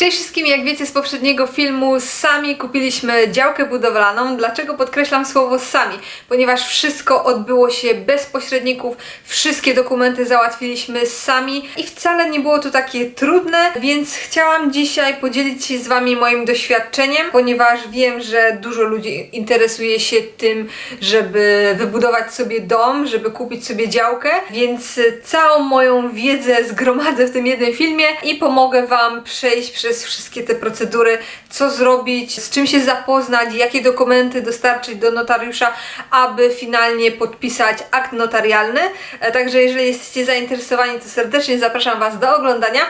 Cześć wszystkim, jak wiecie z poprzedniego filmu, sami kupiliśmy działkę budowlaną. Dlaczego podkreślam słowo sami? Ponieważ wszystko odbyło się bez pośredników, wszystkie dokumenty załatwiliśmy sami i wcale nie było to takie trudne, więc chciałam dzisiaj podzielić się z Wami moim doświadczeniem, ponieważ wiem, że dużo ludzi interesuje się tym, żeby wybudować sobie dom, żeby kupić sobie działkę, więc całą moją wiedzę zgromadzę w tym jednym filmie i pomogę Wam przejść przez wszystkie te procedury, co zrobić, z czym się zapoznać, jakie dokumenty dostarczyć do notariusza, aby finalnie podpisać akt notarialny. E, Także jeżeli jesteście zainteresowani, to serdecznie zapraszam Was do oglądania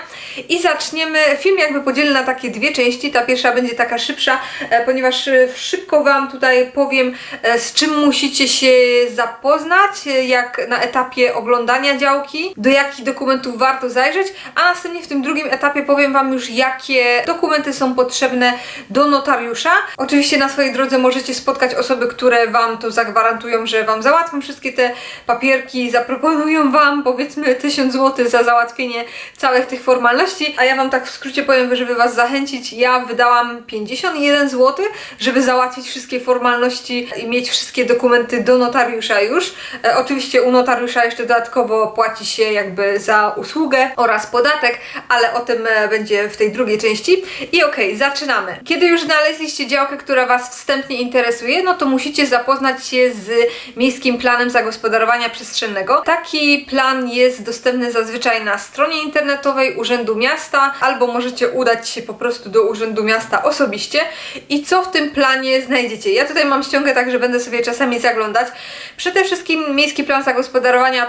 i zaczniemy. Film jakby podzielę na takie dwie części. Ta pierwsza będzie taka szybsza, e, ponieważ e, szybko Wam tutaj powiem, z czym musicie się zapoznać, jak na etapie oglądania działki, do jakich dokumentów warto zajrzeć, a następnie w tym drugim etapie powiem Wam już, jakie dokumenty są potrzebne do notariusza. Oczywiście na swojej drodze możecie spotkać osoby, które Wam to zagwarantują, że Wam załatwią wszystkie te papierki, zaproponują Wam powiedzmy 1000 zł za załatwienie całych tych formalności, a ja Wam tak w skrócie powiem, żeby Was zachęcić, ja wydałam 51 zł, żeby załatwić wszystkie formalności i mieć wszystkie dokumenty do notariusza już. E, oczywiście u notariusza jeszcze dodatkowo płaci się jakby za usługę oraz podatek, ale o tym e, będzie w tej drugiej części. I okej, zaczynamy. Kiedy już znaleźliście działkę, która Was wstępnie interesuje, no to musicie zapoznać się z Miejskim Planem Zagospodarowania Przestrzennego. Taki plan jest dostępny zazwyczaj na stronie internetowej Urzędu Miasta, albo możecie udać się po prostu do Urzędu Miasta osobiście. I co w tym planie znajdziecie? Ja tutaj mam ściągę tak, że będę sobie czasami zaglądać. Przede wszystkim Miejski Plan Zagospodarowania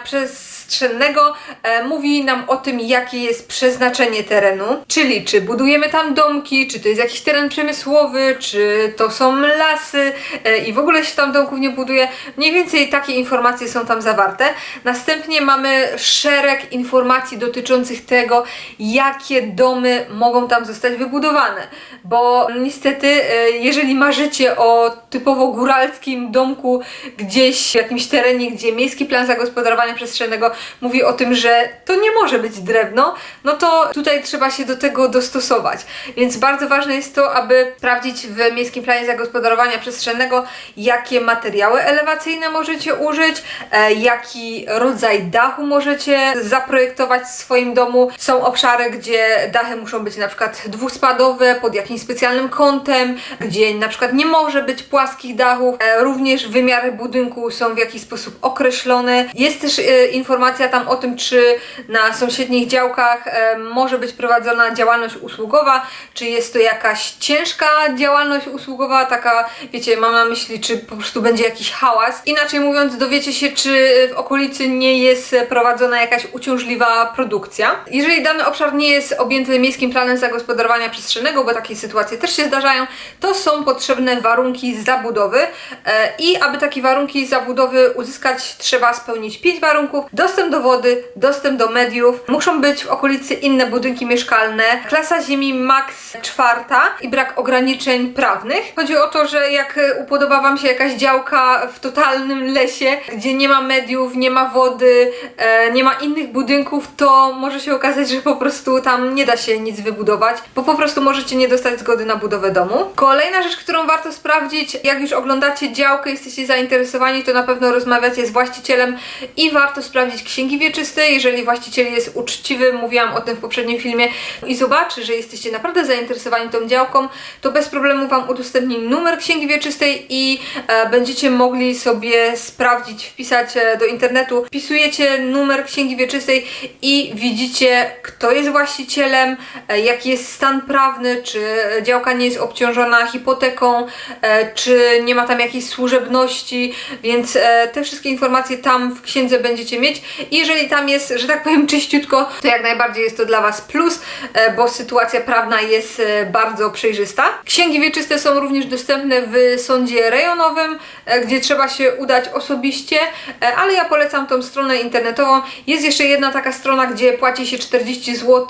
Przestrzennego e, mówi nam o tym, jakie jest przeznaczenie terenu, czyli czy budujemy tam domki, czy to jest jakiś teren przemysłowy, czy to są lasy e, i w ogóle się tam domków nie buduje. Mniej więcej takie informacje są tam zawarte. Następnie mamy szereg informacji dotyczących tego, jakie domy mogą tam zostać wybudowane, bo niestety, e, jeżeli marzycie o typowo góralskim domku gdzieś w jakimś terenie, gdzie miejski plan zagospodarowania przestrzennego mówi o tym, że to nie może być drewno, no to tutaj trzeba się do tego dostosować. Więc bardzo ważne jest to, aby sprawdzić w miejskim planie zagospodarowania przestrzennego, jakie materiały elewacyjne możecie użyć, e, jaki rodzaj dachu możecie zaprojektować w swoim domu. Są obszary, gdzie dachy muszą być na przykład dwuspadowe, pod jakimś specjalnym kątem, gdzie na przykład nie może być płaskich dachów. E, również wymiary budynku są w jakiś sposób określone. Jest też e, informacja tam o tym, czy na sąsiednich działkach e, może być prowadzona działalność usługowa, czy jest to jakaś ciężka działalność usługowa, taka, wiecie, mam na myśli, czy po prostu będzie jakiś hałas. Inaczej mówiąc, dowiecie się, czy w okolicy nie jest prowadzona jakaś uciążliwa produkcja. Jeżeli dany obszar nie jest objęty miejskim planem zagospodarowania przestrzennego, bo takie sytuacje też się zdarzają, to są potrzebne warunki zabudowy e, i aby takie warunki zabudowy uzyskać, trzeba spełnić pięć warunków. Dostęp do wody, dostęp do mediów, muszą być w okolicy inne budynki mieszkalne, klasa ziemi max czwarta i brak ograniczeń prawnych. Chodzi o to, że jak e, upodoba Wam się jakaś działka w totalnym lesie, gdzie nie ma mediów, nie ma wody, e, nie ma innych budynków, to może się okazać, że po prostu tam nie da się nic wybudować, bo po prostu możecie nie dostać zgody na budowę domu. Kolejna rzecz, którą warto sprawdzić, jak już oglądacie działkę, jesteście zainteresowani, to na pewno rozmawiacie z właścicielem i warto sprawdzić księgi wieczyste, jeżeli właściciel jest uczciwy, mówiłam o tym w poprzednim filmie i zobaczy, że jesteście naprawdę zainteresowani tą działką, to bez problemu Wam udostępni numer księgi wieczystej i e, będziecie mogli sobie sprawdzić, wpisać e, do internetu, wpisujecie numer księgi wieczystej i widzicie, kto jest właścicielem, e, jaki jest stan prawny, czy działka nie jest obciążona hipoteką, e, czy nie ma tam jakiejś służebności, więc e, te wszystkie informacje tam w księdze będziecie mieć. I jeżeli tam jest, że tak powiem, czyściutko, to jak najbardziej jest to dla Was plus, e, bo sytuacja prawna jest e, bardzo przejrzysta. Księgi wieczyste są również dostępne w sądzie rejonowym, e, gdzie trzeba się udać osobiście, ale ja polecam tą stronę internetową. Jest jeszcze jedna taka strona, gdzie płaci się 40 zł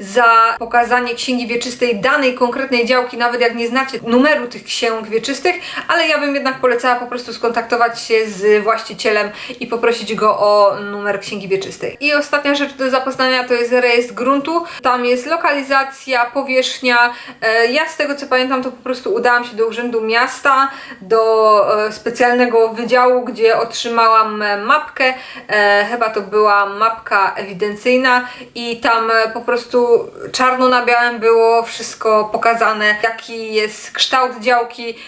za pokazanie księgi wieczystej danej konkretnej działki, nawet jak nie znacie numeru tych księg wieczystych, ale ja bym jednak polecała po prostu skontaktować się z właścicielem i poprosić go o numer numer księgi wieczystej. I ostatnia rzecz do zapoznania to jest rejestr gruntu. Tam jest lokalizacja, powierzchnia. E, Ja z tego co pamiętam, to po prostu udałam się do Urzędu Miasta, do e, specjalnego wydziału, gdzie otrzymałam e, mapkę. Chyba to była mapka ewidencyjna i tam po prostu czarno na białym było wszystko pokazane, jaki jest kształt działki,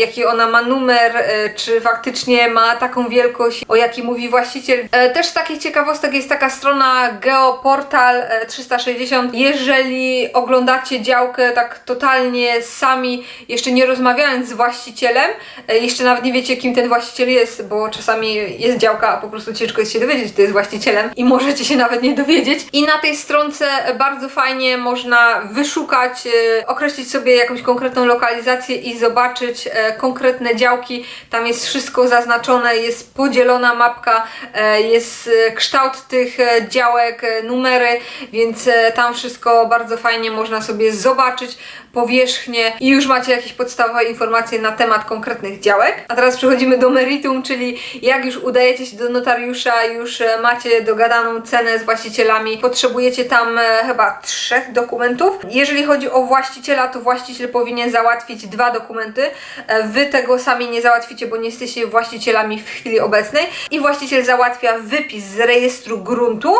jaki ona ma numer, czy faktycznie ma taką wielkość, o jaki mówi właściciel. Też z takich ciekawostek jest taka strona Geoportal e, 360. Jeżeli oglądacie działkę tak totalnie sami, jeszcze nie rozmawiając z właścicielem, e, jeszcze nawet nie wiecie kim ten właściciel jest, bo czasami jest działka, a po prostu ciężko jest się dowiedzieć, kto jest właścicielem i możecie się nawet nie dowiedzieć. I na tej stronce bardzo fajnie można wyszukać, e, określić sobie jakąś konkretną lokalizację i zobaczyć e, konkretne działki. Tam jest wszystko zaznaczone, jest podzielona mapka, e, jest e, kształt tych e, działek, e, numery, więc e, tam wszystko bardzo fajnie można sobie zobaczyć, powierzchnię i już macie jakieś podstawowe informacje na temat konkretnych działek. A teraz przechodzimy do meritum, czyli jak już udajecie się do notariusza, już e, macie dogadaną cenę z właścicielami, potrzebujecie tam e, chyba trzech dokumentów. Jeżeli chodzi o właściciela, to właściciel powinien załatwić dwa dokumenty. E, Wy tego sami nie załatwicie, bo nie jesteście właścicielami w chwili obecnej. I właściciel załatwia wypis z rejestru gruntu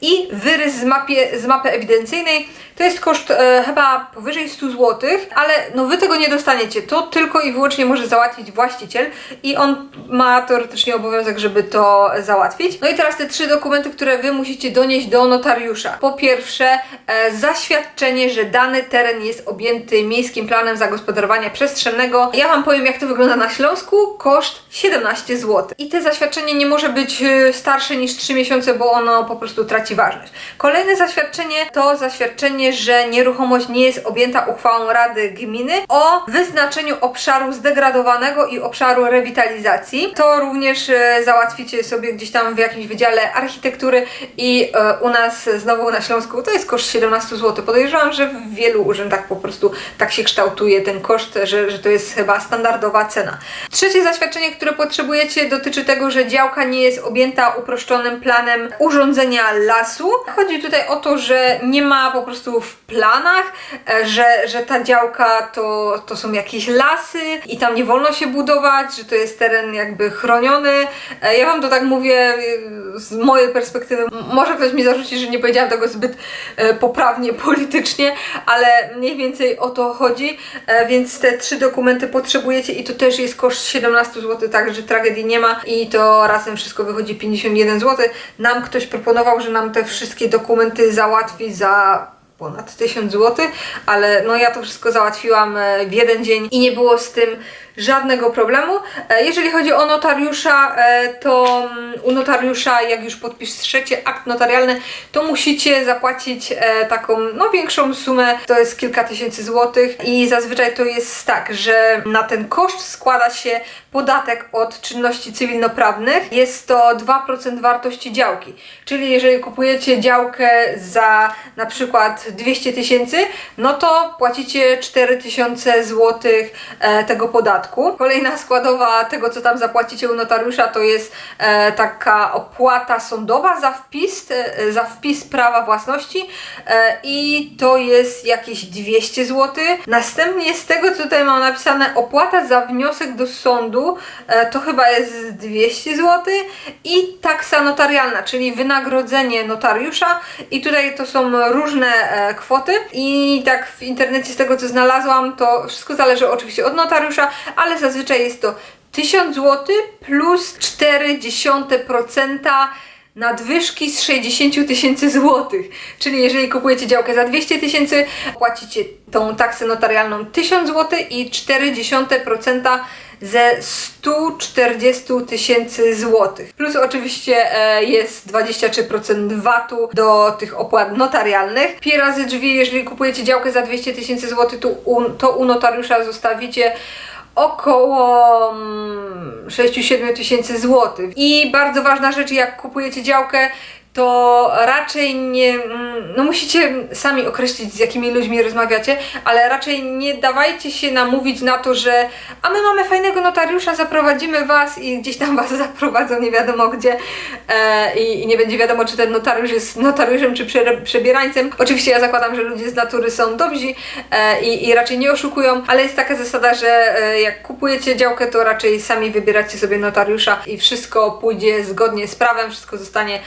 i wyrys z, mapie, z mapy ewidencyjnej. To jest koszt e, chyba powyżej 100 zł, ale no wy tego nie dostaniecie. To tylko i wyłącznie może załatwić właściciel i on ma teoretycznie obowiązek, żeby to załatwić. No i teraz te trzy dokumenty, które wy musicie donieść do notariusza. Po pierwsze, e, zaświadczenie, że dany teren jest objęty miejskim planem zagospodarowania przestrzennego. Ja wam powiem, jak to wygląda na Śląsku. Koszt 17 zł. I te zaświadczenie nie może być e, starsze niż 3 miesiące, bo ono po prostu traci ważność. Kolejne zaświadczenie to zaświadczenie, że nieruchomość nie jest objęta uchwałą Rady Gminy o wyznaczeniu obszaru zdegradowanego i obszaru rewitalizacji. To również e, załatwicie sobie gdzieś tam w jakimś wydziale architektury i e, u nas znowu na Śląsku to jest koszt 17 zł. Podejrzewam, że w wielu urzędach po prostu tak się kształtuje ten koszt, że, że to jest chyba standardowa cena. Trzecie zaświadczenie, które potrzebujecie dotyczy tego, że działka nie jest objęta uproszczonym planem urządzenia lasu. Chodzi tutaj o to, że nie ma po prostu w planach, e, że, że ta działka to, to są jakieś lasy i tam nie wolno się budować, że to jest teren jakby chroniony. E, Ja wam to tak mówię e, z mojej perspektywy. Może ktoś mi zarzuci, że nie powiedziałam tego zbyt poprawnie politycznie, ale mniej więcej o to chodzi, więc te trzy dokumenty potrzebujecie i to też jest koszt 17 zł, także tragedii nie ma i to razem wszystko wychodzi 51 zł. Nam ktoś proponował, że nam te wszystkie dokumenty załatwi za ponad 1000 zł, ale no ja to wszystko załatwiłam e, w jeden dzień i nie było z tym żadnego problemu. E, Jeżeli chodzi o notariusza, e, to mm, u notariusza, jak już podpiszecie akt notarialny, to musicie zapłacić e, taką, no większą sumę, to jest kilka tysięcy złotych i zazwyczaj to jest tak, że na ten koszt składa się podatek od czynności cywilnoprawnych. Jest to 2% wartości działki. Czyli jeżeli kupujecie działkę za na przykład 200 tysięcy, no to płacicie 4000 złotych tego podatku. Kolejna składowa tego, co tam zapłacicie u notariusza, to jest e, taka opłata sądowa za wpis, e, za wpis prawa własności e, i to jest jakieś 200 zł. Następnie z tego, co tutaj mam napisane, opłata za wniosek do sądu e, to chyba jest 200 zł i taksa notarialna, czyli wynagrodzenie notariusza. I tutaj to są różne e, kwoty. I tak w internecie z tego, co znalazłam, to wszystko zależy oczywiście od notariusza, ale zazwyczaj jest to 1000 zł plus 0,4% nadwyżki z 60 tysięcy złotych. Czyli jeżeli kupujecie działkę za 200 tysięcy, płacicie tą taksę notarialną 1000 zł i 0,4% ze 140 tysięcy złotych. Plus oczywiście e, jest 23% VAT-u do tych opłat notarialnych. Pi razy drzwi, jeżeli kupujecie działkę za 200 tysięcy złotych, to u, to u notariusza zostawicie około mm, 6-7 tysięcy złotych. I bardzo ważna rzecz, jak kupujecie działkę, to raczej nie, mm, no musicie sami określić z jakimi ludźmi rozmawiacie, ale raczej nie dawajcie się namówić na to, że a my mamy fajnego notariusza, zaprowadzimy was i gdzieś tam was zaprowadzą nie wiadomo gdzie e, i, i nie będzie wiadomo, czy ten notariusz jest notariuszem czy prze, przebierańcem. Oczywiście ja zakładam, że ludzie z natury są dobrzy e, i, i raczej nie oszukują, ale jest taka zasada, że e, jak kupujecie działkę, to raczej sami wybieracie sobie notariusza i wszystko pójdzie zgodnie z prawem, wszystko zostanie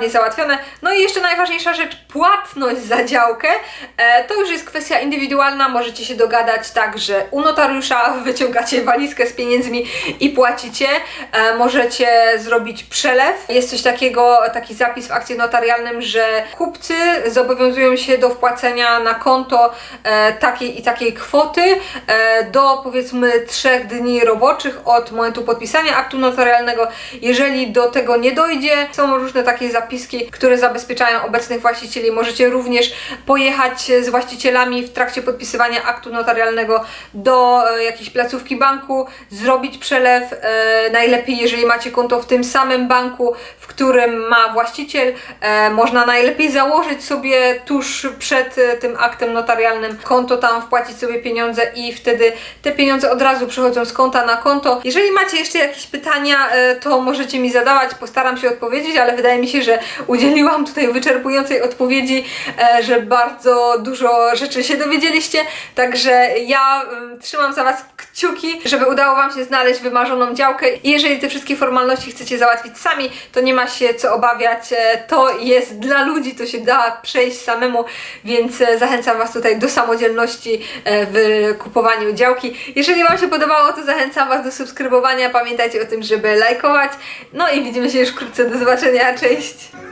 sprawnie załatwione. No i jeszcze najważniejsza rzecz, płatność za działkę. E, to już jest kwestia indywidualna, możecie się dogadać tak, że u notariusza wyciągacie walizkę z pieniędzmi i płacicie. E, możecie zrobić przelew. Jest coś takiego, taki zapis w akcie notarialnym, że kupcy zobowiązują się do wpłacenia na konto e, takiej i takiej kwoty e, do powiedzmy trzech dni roboczych od momentu podpisania aktu notarialnego. Jeżeli do tego nie dojdzie, są różne takie zapiski, które zabezpieczają obecnych właścicieli. Możecie również pojechać z właścicielami w trakcie podpisywania aktu notarialnego do e, jakiejś placówki banku, zrobić przelew. E, najlepiej, jeżeli macie konto w tym samym banku, w którym ma właściciel, e, można najlepiej założyć sobie tuż przed tym aktem notarialnym konto tam, wpłacić sobie pieniądze i wtedy te pieniądze od razu przechodzą z konta na konto. Jeżeli macie jeszcze jakieś pytania, to możecie mi zadawać, postaram się odpowiedzieć, ale wydaje mi się, że udzieliłam tutaj wyczerpującej odpowiedzi, e, że bardzo dużo rzeczy się dowiedzieliście, także ja em, trzymam za Was kciuki, żeby udało Wam się znaleźć wymarzoną działkę. I jeżeli te wszystkie formalności chcecie załatwić sami, to nie ma się co obawiać, e, to jest dla ludzi, to się da przejść samemu, więc e, zachęcam Was tutaj do samodzielności w kupowaniu działki. Jeżeli Wam się podobało, to zachęcam Was do subskrybowania, pamiętajcie o tym, żeby lajkować, no i widzimy się już wkrótce, do zobaczenia, cześć! Perfect.